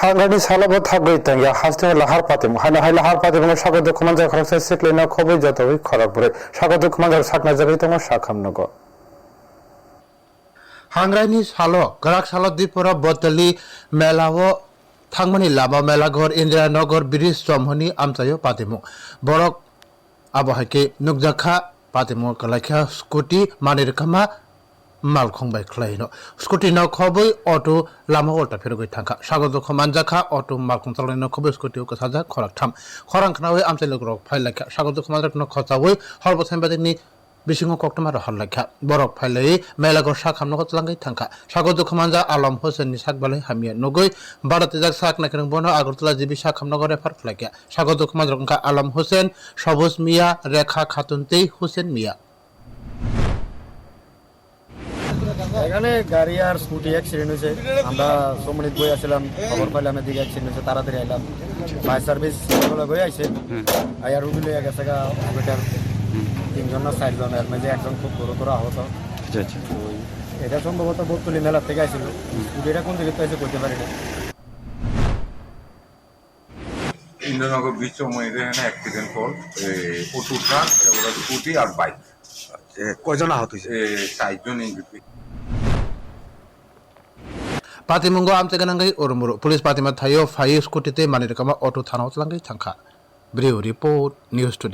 하그라니 살아봇 লাহার পাতে মহানা হাই লাহার পাতে মনে 하나 দুঃখ 파템 뭐 사고 도쿠만 না খুবই যত ওই 자다 পড়ে খড়গপুরে দুঃখ 도쿠만 자 사ক나 যাবে তোমার শাখামনগ হাংরাইনি সালো গরাক সালো দ্বীপর বতলি মেলাও থাংমানি লামা মেলাঘর ইন্দিরানগর ব্রিজ চমহনি আমচাইও পাতিমু। বরক আবহাকে নুকজাখা পাতিমু কলাখ্যা স্কুটি, মানিরখামা মাল খংবাই খলাইনো স্কুটি না খবই অটো লামা অল্টা ফেরগই থাকা সাগর দখ মানজাখা অটো মাল খং চালাই না খবই স্কুটি ওকে সাজা খরাক থাম খরাং খানাওই আমচাই লোক ফাইল লাখা সাগর দখ মানজাক ন খচাওই হরব সাইবাদিনী বিশিং কক্টমার হল্লাখা বরক ফাইলাই মেলাগর শাক হামনক চলাঙ্গাই থাঙ্কা সাগর দখমানজা আলম হোসেন নি শাক বালাই হামিয়া নগৈ ভারতে যাক শাক নাকি বনো আগরতলা জীবী শাক নগর রেফার ফ্লাইকা সাগর দখমান রকমকা আলম হোসেন সবুজ মিয়া রেখা খাতুনতেই হোসেন মিয়া এখানে গাড়ি আর স্কুটি অ্যাক্সিডেন্ট হয়েছে। আমরা সমনিত বই আসছিলাম খবর পাইলাম এদিকে অ্যাক্সিডেন্ট হয়েছে তাড়াতাড়ি আইলাম। ফায়ার সার্ভিস বই আইছে। আইয়ার রুগী লইয়া গেছে গা হসপিটাল তিনজন না চারজন এর মাঝে একজন খুব গুরুতর আহত। আচ্ছা আচ্ছা। এটা সম্ভবত বকুলি মেলার থেকে আইছিল। স্কুটিটা কোন দিকে পাইছে করতে পারি না। ইন্দ্রনগর বিচ এখানে অ্যাক্সিডেন্ট হল। অটো ট্রাক স্কুটি আর বাইক এ, কয়জন আহত হয়েছে? চারজন ইঞ্জুরি পাতিমুঙ্গ আমতে গানাঙ্গাই উরুমুরু পুলিশ পাতিমা থাইও ফাই স্কুটিতে মানি রকমা অটো থানাও তলাঙ্গাই থাঙ্কা ব্রিউ রিপোর্ট নিউজ টুডে